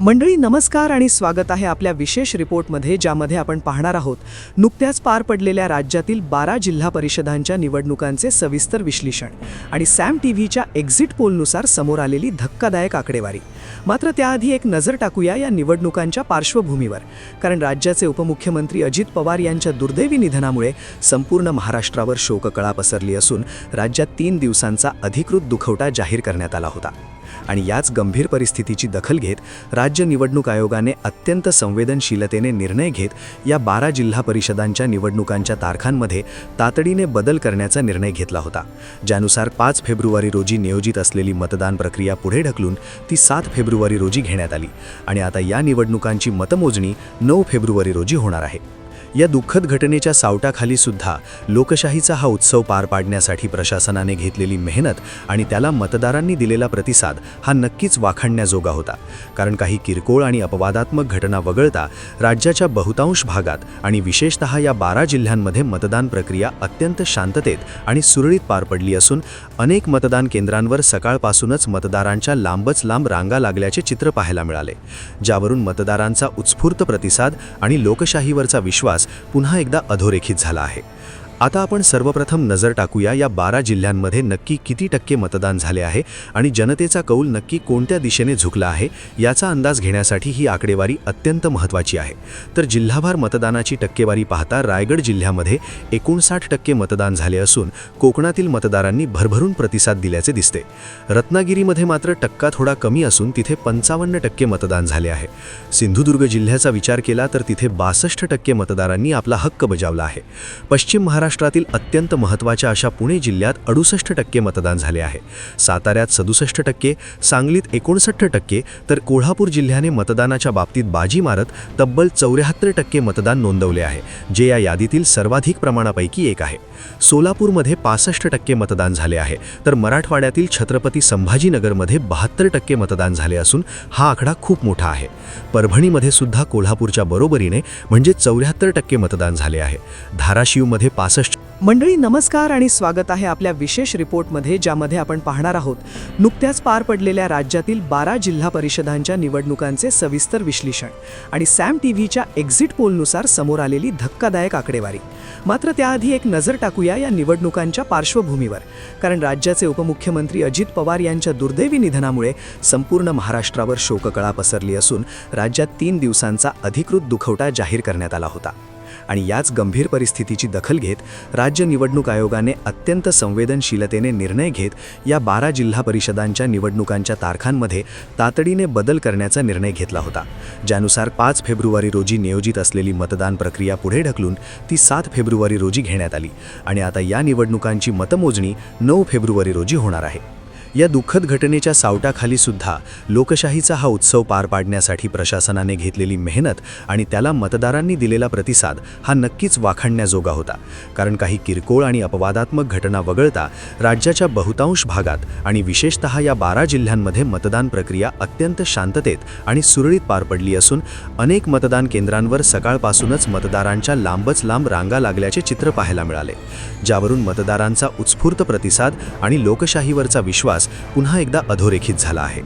मंडळी नमस्कार आणि स्वागत आहे आपल्या विशेष रिपोर्टमध्ये ज्यामध्ये आपण पाहणार आहोत नुकत्याच पार पडलेल्या राज्यातील बारा जिल्हा परिषदांच्या निवडणुकांचे सविस्तर विश्लेषण आणि सॅम टी व्हीच्या एक्झिट पोलनुसार समोर आलेली धक्कादायक आकडेवारी. मात्र त्याआधी एक नजर टाकूया या निवडणुकांच्या पार्श्वभूमीवर. कारण राज्याचे उपमुख्यमंत्री अजित पवार यांच्या दुर्दैवी निधनामुळे संपूर्ण महाराष्ट्रावर शोककळा पसरली असून राज्यात तीन दिवसांचा अधिकृत दुखवटा जाहीर करण्यात आला होता. आणि याच गंभीर परिस्थितीची दखल घेत राज्य निवडणूक आयोगाने अत्यंत संवेदनशीलतेने निर्णय घेत या बारा जिल्हा परिषदांच्या निवडणुकांच्या तारखांमध्ये तातडीने बदल करण्याचा निर्णय घेतला होता. ज्यानुसार पाच फेब्रुवारी रोजी नियोजित असलेली मतदान प्रक्रिया पुढे ढकलून ती सात फेब्रुवारी फेब्रुवारी रोजी घेण्यात आली. आणि आता या निवडणुकांची मतमोजणी नऊ फेब्रुवारी रोजी होणार आहे. या दुःखद घटनेच्या सावटाखाली सुद्धा लोकशाहीचा हा उत्सव पार पाडण्यासाठी प्रशासनाने घेतलेली मेहनत आणि त्याला मतदारांनी दिलेला प्रतिसाद हा नक्कीच वाखाणण्याजोगा होता. कारण काही किरकोळ आणि अपवादात्मक घटना वगळता राज्याच्या बहुतांश भागात आणि विशेषतः या बारा जिल्ह्यांमध्ये मतदान प्रक्रिया अत्यंत शांततेत आणि सुरळीत पार पडली असून अनेक मतदान केंद्रांवर सकाळपासूनच मतदारांच्या लांबच लांब रांगा लागल्याचे चित्र पाहायला मिळाले. ज्यावरून मतदारांचा उत्स्फूर्त प्रतिसाद आणि लोकशाहीवरचा विश्वास पुन्हा एकदा अधोरेखित झाला आहे. आता आपण सर्वप्रथम नजर टाकूया या बारा जिल्ह्यांमध्ये नक्की किती टक्के मतदान झाले आहे आणि जनतेचा कौल नक्की कोणत्या दिशेने झुकला आहे याचा अंदाज घेण्यासाठी ही आकडेवारी अत्यंत महत्त्वाची आहे. तर जिल्हाभार मतदानाची टक्केवारी पाहता रायगड जिल्ह्यामध्ये एकोणसाठ टक्के मतदान झाले असून कोकणातील मतदारांनी भरभरून प्रतिसाद दिल्याचे दिसते. रत्नागिरीमध्ये मात्र टक्का थोडा कमी असून तिथे पंचावन्न टक्के मतदान झाले आहे. सिंधुदुर्ग जिल्ह्याचा विचार केला तर तिथे बासष्ट टक्के मतदारांनी आपला हक्क बजावला आहे. पश्चिम महाराष्ट्र महाराष्ट्रातील अत्यंत महत्त्वाच्या अशा पुणे जिल्ह्यात अडुसष्ट टक्के मतदान झाले आहे. साताऱ्यात सदुसष्ट टक्के सांगलीत एकोणसष्ट टक्के तर कोल्हापूर जिल्ह्याने मतदानाच्या बाबतीत बाजी मारत तब्बल चौऱ्याहत्तर टक्के मतदान नोंदवले आहे जे या यादीतील सर्वाधिक प्रमाणापैकी एक आहे. सोलापूरमध्ये पासष्ट टक्के मतदान झाले आहे तर मराठवाड्यातील छत्रपती संभाजीनगरमध्ये बहात्तर टक्के मतदान झाले असून हा आकडा खूप मोठा आहे. परभणीमध्ये सुद्धा कोल्हापूरच्या बरोबरीने म्हणजे चौऱ्याहत्तर टक्के मतदान झाले आहे. धाराशिवमध्ये पास पासष्ट मंडळी नमस्कार आणि स्वागत आहे आपल्या विशेष रिपोर्टमध्ये ज्यामध्ये आपण पाहणार आहोत नुकत्याच पार पडलेल्या राज्यातील बारा जिल्हा परिषदांच्या निवडणुकांचे सविस्तर विश्लेषण आणि सॅम टी व्हीच्या एक्झिट पोलनुसार समोर आलेली धक्कादायक आकडेवारी. मात्र त्याआधी एक नजर टाकूया या निवडणुकांच्या पार्श्वभूमीवर कारण राज्याचे उपमुख्यमंत्री अजित पवार यांच्या दुर्दैवी निधनामुळे संपूर्ण महाराष्ट्रावर शोककळा पसरली असून राज्यात तीन दिवसांचा अधिकृत दुखवटा जाहीर करण्यात आला होता. आणि याच गंभीर परिस्थितीची दखल घेत राज्य निवडणूक आयोगाने अत्यंत संवेदनशीलतेने निर्णय घेत या बारा जिल्हा परिषदांच्या निवडणुकांच्या तारखांमध्ये तातडीने बदल करण्याचा निर्णय घेतला होता. ज्यानुसार पाच फेब्रुवारी रोजी नियोजित असलेली मतदान प्रक्रिया पुढे ढकलून ती सात फेब्रुवारी रोजी घेण्यात आली. आणि आता या निवडणुकांची मतमोजणी नऊ फेब्रुवारी रोजी होणार आहे. या दुःखद घटनेच्या सावटाखाली सुद्धा लोकशाहीचा हा उत्सव पार पाडण्यासाठी प्रशासनाने घेतलेली मेहनत आणि त्याला मतदारांनी दिलेला प्रतिसाद हा नक्कीच वाखाणण्याजोगा होता. कारण काही किरकोळ आणि अपवादात्मक घटना वगळता राज्याच्या बहुतांश भागात आणि विशेषतः या बारा जिल्ह्यांमध्ये मतदान प्रक्रिया अत्यंत शांततेत आणि सुरळीत पार पडली असून अनेक मतदान केंद्रांवर सकाळपासूनच मतदारांच्या लांबच लांब रांगा लागल्याचे चित्र पाहायला मिळाले. ज्यावरून मतदारांचा उत्स्फूर्त प्रतिसाद आणि लोकशाहीवरचा विश्वास पुन्हा एकदा अधोरेखित झाला आहे.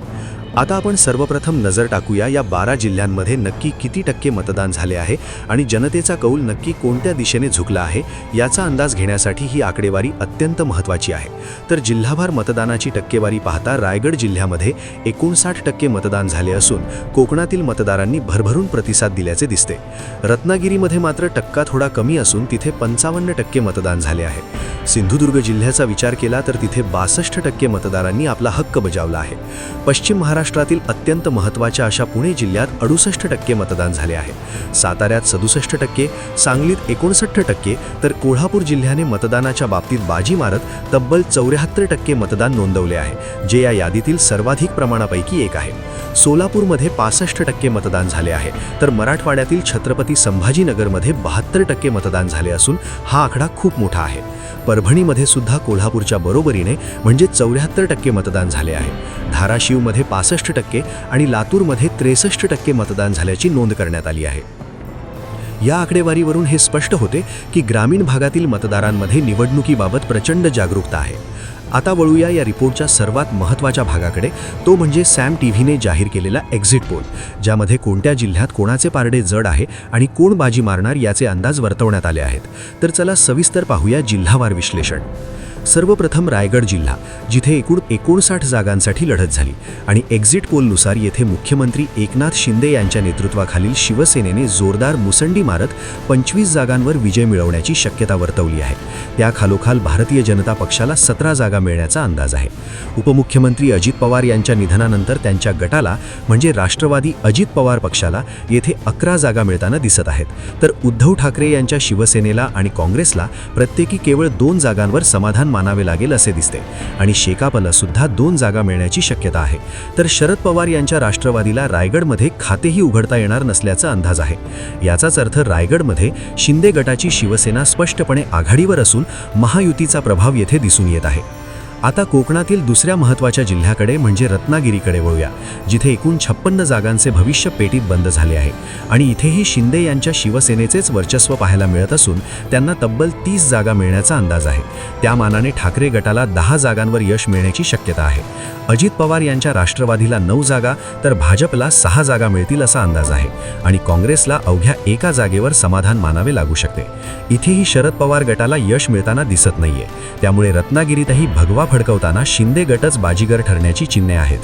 आता आपण सर्वप्रथम नजर टाकूया या बारा जिल्ह्यांमध्ये नक्की किती टक्के मतदान झाले आहे आणि जनतेचा कौल नक्की कोणत्या दिशेने झुकला आहे याचा अंदाज घेण्यासाठी ही आकडेवारी अत्यंत महत्त्वाची आहे. तर जिल्हाभार मतदानाची टक्केवारी पाहता रायगड जिल्ह्यामध्ये एकोणसाठ टक्के मतदान झाले असून कोकणातील मतदारांनी भरभरून प्रतिसाद दिल्याचे दिसते. रत्नागिरीमध्ये मात्र टक्का थोडा कमी असून तिथे पंचावन्न टक्के मतदान झाले आहे. सिंधुदुर्ग जिल्ह्याचा विचार केला तर तिथे बासष्ट टक्के मतदारांनी आपला हक्क बजावला आहे. पश्चिम महाराष्ट्र महाराष्ट्रातील अत्यंत महत्त्वाच्या अशा पुणे जिल्ह्यात अडुसष्ट टक्के मतदान झाले आहे. साताऱ्यात सदुसष्ट टक्के सांगलीत एकोणसष्ट टक्के तर कोल्हापूर जिल्ह्याने मतदानाच्या बाबतीत बाजी मारत तब्बल चौऱ्याहत्तर टक्के मतदान नोंदवले आहे जे या यादीतील सर्वाधिक प्रमाणापैकी एक आहे. सोलापूरमध्ये पासष्ट टक्के मतदान झाले आहे तर मराठवाड्यातील छत्रपती संभाजीनगरमध्ये बहात्तर टक्के मतदान झाले असून हा आकडा खूप मोठा आहे. परभणीमध्ये सुद्धा कोल्हापूरच्या बरोबरीने म्हणजे चौऱ्याहत्तर टक्के मतदान झाले आहे. धाराशिवमध्ये पासष्ट टक्के आणि लातूरमध्ये त्रेसष्ट टक्के मतदान झाल्याची नोंद करण्यात आली आहे. या आकडेवारीवरून हे स्पष्ट होते की ग्रामीण भागातील मतदारांमध्ये निवडणुकीबाबत प्रचंड जागरूकता आहे. आता वळूया या रिपोर्टच्या सर्वात महत्त्वाच्या भागाकडे. तो म्हणजे सॅम टी व्हीने जाहीर केलेला एक्झिट पोल ज्यामध्ये कोणत्या जिल्ह्यात कोणाचे पारडे जड आहे आणि कोण बाजी मारणार याचे अंदाज वर्तवण्यात आले आहेत. तर चला सविस्तर पाहूया जिल्हावार विश्लेषण. सर्वप्रथम रायगड जिल्हा जिथे एकूण एकोणसाठ जागांसाठी लढत झाली आणि एक्झिट पोलनुसार येथे मुख्यमंत्री एकनाथ शिंदे यांच्या नेतृत्वाखालील शिवसेनेने जोरदार मुसंडी मारत पंचवीस जागांवर विजय मिळवण्याची शक्यता वर्तवली आहे. त्या खालोखाल भारतीय जनता पक्षाला सतरा जागा मिळण्याचा अंदाज आहे. उपमुख्यमंत्री अजित पवार यांच्या निधनानंतर त्यांच्या गटाला म्हणजे राष्ट्रवादी अजित पवार पक्षाला येथे अकरा जागा मिळताना दिसत आहेत. तर उद्धव ठाकरे यांच्या शिवसेनेला आणि काँग्रेसला प्रत्येकी केवळ दोन जागांवर समाधान मानावे लागेल असे दिसते. आणि शेकापला सुद्धा दोन जागा मिळण्याची शक्यता आहे. तर शरद पवार यांच्या राष्ट्रवादीला रायगडमध्ये खातेही उघडता येणार नसल्याचा अंदाज आहे. याचाच अर्थ रायगडमध्ये शिंदे गटाची शिवसेना स्पष्टपणे आघाडीवर असून महायुतीचा प्रभाव येथे दिसून येत आहे. आता कोकणातील दुसऱ्या महत्त्वाच्या जिल्ह्याकडे म्हणजे रत्नागिरीकडे वळूया जिथे एकूण छप्पन्न जागांचे भविष्य पेटीत बंद झाले आहे. आणि इथेही शिंदे यांच्या शिवसेनेचेच वर्चस्व पाहायला मिळत असून त्यांना तब्बल तीस जागा मिळण्याचा अंदाज आहे. त्या मानाने ठाकरे गटाला दहा जागांवर यश मिळण्याची शक्यता आहे. अजित पवार यांच्या राष्ट्रवादीला नऊ जागा तर भाजपला सहा जागा मिळतील असा अंदाज आहे. आणि काँग्रेसला अवघ्या एका जागेवर समाधान मानावे लागू शकते. इथेही शरद पवार गटाला यश मिळताना दिसत नाहीये. त्यामुळे रत्नागिरीतही भगवा फडकवताना शिंदे गटच बाजीगर ठरण्याची चिन्हे आहेत.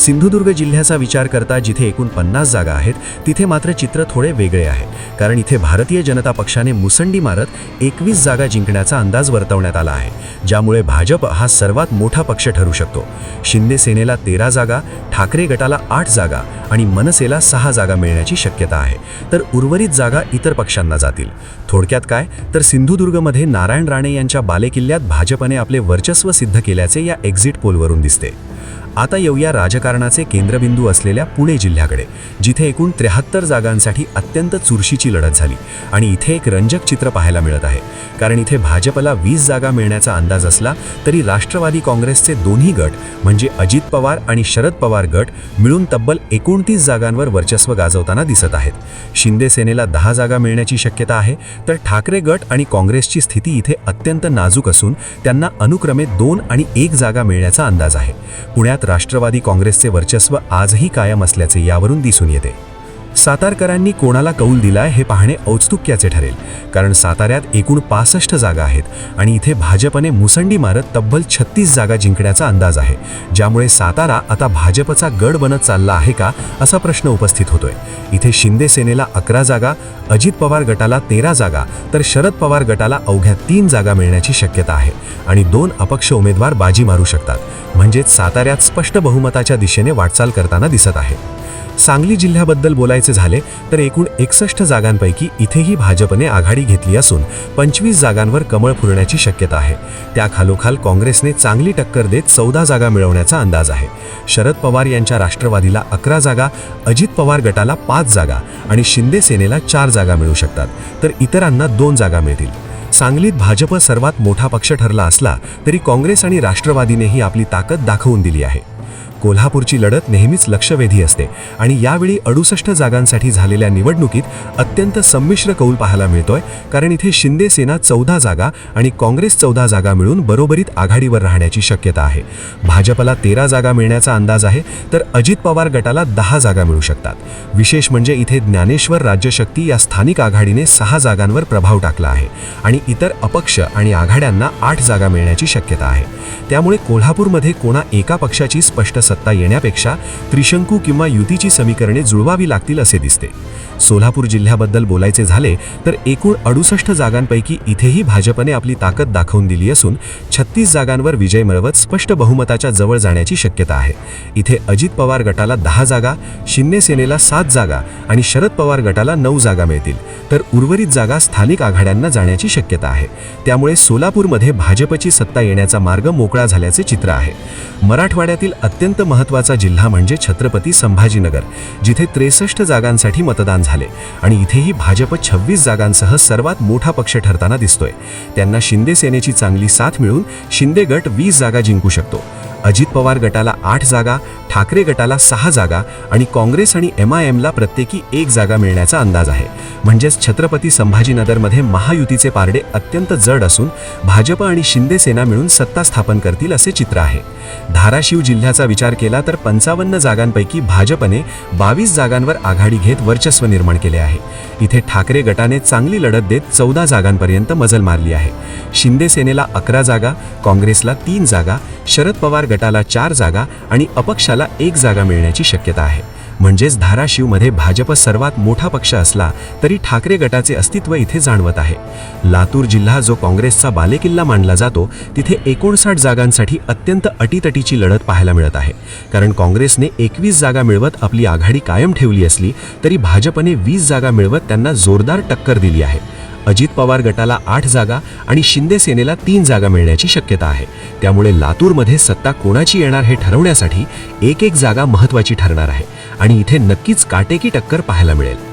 सिंधुदुर्ग जिल्ह्याचा विचार करता जिथे एकूण पन्नास जागा आहेत तिथे मात्र चित्र थोडे वेगळे आहे. कारण इथे भारतीय जनता पक्षाने मुसंडी मारत एकवीस जागा जिंकण्याचा अंदाज वर्तवण्यात आला आहे. ज्यामुळे भाजप हा सर्वात मोठा पक्ष ठरू शकतो. शिंदे सेनेला तेरा जागा ठाकरे गटाला आठ जागा आणि मनसेला सहा जागा मिळण्याची शक्यता आहे. तर उर्वरित जागा इतर पक्षांना जातील. थोडक्यात काय? तर सिंधुदुर्गमध्ये नारायण राणे यांच्या बालेकिल्ल्यात भाजपने आपले वर्चस्व सिद्ध केल्याचे या एक्झिट पोलवरून दिसते. आता येऊया राजकारणाचे केंद्रबिंदू असलेल्या पुणे जिल्ह्याकडे जिथे एकूण त्र्याहत्तर जागांसाठी अत्यंत चुरशीची लढत झाली आणि इथे एक रंजक चित्र पाहायला मिळत आहे. कारण इथे भाजपला वीस जागा मिळण्याचा अंदाज असला तरी राष्ट्रवादी काँग्रेसचे दोन्ही गट म्हणजे अजित पवार आणि शरद पवार गट मिळून तब्बल एकोणतीस जागांवर वर्चस्व गाजवताना दिसत आहेत. शिंदे सेनेला दहा जागा मिळण्याची शक्यता आहे तर ठाकरे गट आणि काँग्रेसची स्थिती इथे अत्यंत नाजूक असून त्यांना अनुक्रमे दोन आणि एक जागा मिळण्याचा अंदाज आहे. पुण्यात राष्ट्रवादी काँग्रेसचे वर्चस्व आजही कायम असल्याचे यावरून दिसून येते. सातारकरांनी कोणाला कौल दिलाय हे पाहणे औत्सुक्याचे ठरेल. कारण साताऱ्यात एकूण पासष्ट जागा आहेत आणि इथे भाजपने मुसंडी मारत तब्बल छत्तीस जागा जिंकण्याचा अंदाज आहे. ज्यामुळे सातारा आता भाजपचा गड बनत चालला आहे का असा प्रश्न उपस्थित होतोय. इथे शिंदे सेनेला अकरा जागा अजित पवार गटाला तेरा जागा तर शरद पवार गटाला अवघ्या तीन जागा मिळण्याची शक्यता आहे आणि दोन अपक्ष उमेदवार बाजी मारू शकतात. म्हणजेच साताऱ्यात स्पष्ट बहुमताच्या दिशेने वाटचाल करताना दिसत आहे. सांगली जिल्ह्याबद्दल बोलायचे झाले तर एकूण एकसष्ट जागांपैकी इथेही भाजपने आघाडी घेतली असून पंचवीस जागांवर कमळ फुलण्याची शक्यता आहे. त्या खालोखाल काँग्रेसने चांगली टक्कर देत चौदा जागा मिळवण्याचा अंदाज आहे. शरद पवार यांच्या राष्ट्रवादीला अकरा जागा अजित पवार गटाला पाच जागा आणि शिंदे सेनेला चार जागा मिळू शकतात तर इतरांना दोन जागा मिळतील. सांगलीत भाजप सर्वात मोठा पक्ष ठरला असला तरी काँग्रेस आणि राष्ट्रवादीनेही आपली ताकद दाखवून दिली आहे. कोल्हापूरची लढत नेहमीच लक्षवेधी असते आणि यावेळी अडुसष्ट जागांसाठी झालेल्या निवडणुकीत अत्यंत संमिश्र कौल पाहायला मिळतोय कारण इथे शिंदे सेना चौदा जागा आणि काँग्रेस चौदा जागा मिळून बरोबरीत आघाडीवर राहण्याची शक्यता आहे. भाजपला तेरा जागा मिळण्याचा अंदाज आहे तर अजित पवार गटाला दहा जागा मिळू शकतात. विशेष म्हणजे इथे ज्ञानेश्वर राज्यशक्ती या स्थानिक आघाडीने सहा जागांवर प्रभाव टाकला आहे आणि इतर अपक्ष आणि आघाड्यांना आठ जागा मिळण्याची शक्यता आहे. त्यामुळे कोल्हापूरमध्ये कोणा एका पक्षाची स्पष्ट सत्ता येण्यापेक्षा त्रिशंकू किंवा युतीची समीकरणे जुळवावी लागतील असे दिसते. सोलापूर जिल्ह्याबद्दल बोलायचे झाले तर एकूण अडुसष्ट जागांपैकी इथेही भाजपने आपली ताकद दाखवून दिली असून छत्तीस जागांवर विजय मिळवत स्पष्ट बहुमताच्या जवळ जाण्याची शक्यता आहे. इथे अजित पवार गटाला दहा जागा शिंदे सेनेला सात जागा आणि शरद पवार गटाला नऊ जागा मिळतील. तर उर्वरित जागा स्थानिक आघाड्यांना जाण्याची शक्यता आहे. त्यामुळे सोलापूरमध्ये भाजपची सत्ता येण्याचा मार्ग मोकळा झाल्याचे चित्र आहे. मराठवाड्यातील अत्यंत महत्त्वाचा जिल्हा म्हणजे छत्रपती संभाजीनगर जिथे त्रेसष्ट जागांसाठी मतदान झाले आणि इथेही भाजप छव्वीस जागांसह सर्वात मोठा पक्ष ठरताना दिसतोय. त्यांना शिंदे सेनेची चांगली साथ मिळून शिंदे गट वीस जागा जिंकू शकतो. अजित पवार गटाला आठ जागा ठाकरे गटाला सहा जागा आणि काँग्रेस आणि एम आय एमला प्रत्येकी एक जागा मिळण्याचा अंदाज आहे. म्हणजेच छत्रपती संभाजीनगरमध्ये महायुतीचे पारडे अत्यंत जड असून भाजप आणि शिंदे सेना मिळून सत्ता स्थापन करतील असे चित्र आहे. धाराशिव जिल्ह्याचा विचार केला तर पंचावन्न जागांपैकी भाजपने बावीस जागांवर आघाडी घेत वर्चस्व निर्माण केले आहे. इथे ठाकरे गटाने चांगली लढत देत चौदा जागांपर्यंत मजल मारली आहे. शिंदे सेनेला अकरा जागा काँग्रेसला तीन जागा शरद पवार गटाला चार जागा आणि अपक्षाला एक जागा मिळण्याची शक्यता आहे. म्हणजेच धाराशिवमध्ये भाजप सर्वात मोठा पक्ष असला तरी ठाकरे गटाचे अस्तित्व इथे जाणवत आहे. लातूर जिल्हा जो काँग्रेसचा बालेकिल्ला मानला जातो तिथे एकोणसाठ जागांसाठी अत्यंत अटीतटीची लढत पाहायला मिळत आहे. कारण काँग्रेसने एकवीस जागा मिळवत आपली आघाडी कायम ठेवली असली तरी भाजपने वीस जागा मिळवत त्यांना जोरदार टक्कर दिली आहे. अजित पवार गटाला आठ जागा आणि शिंदे सेनेला तीन जागा मिळण्याची शक्यता आहे. त्यामुळे लातूरमध्ये सत्ता कोणाची येणार हे ठरवण्यासाठी एक एक जागा महत्त्वाची ठरणार आहे. आणि इथे नक्कीच काटेकी टक्कर पाहायला मिळेल.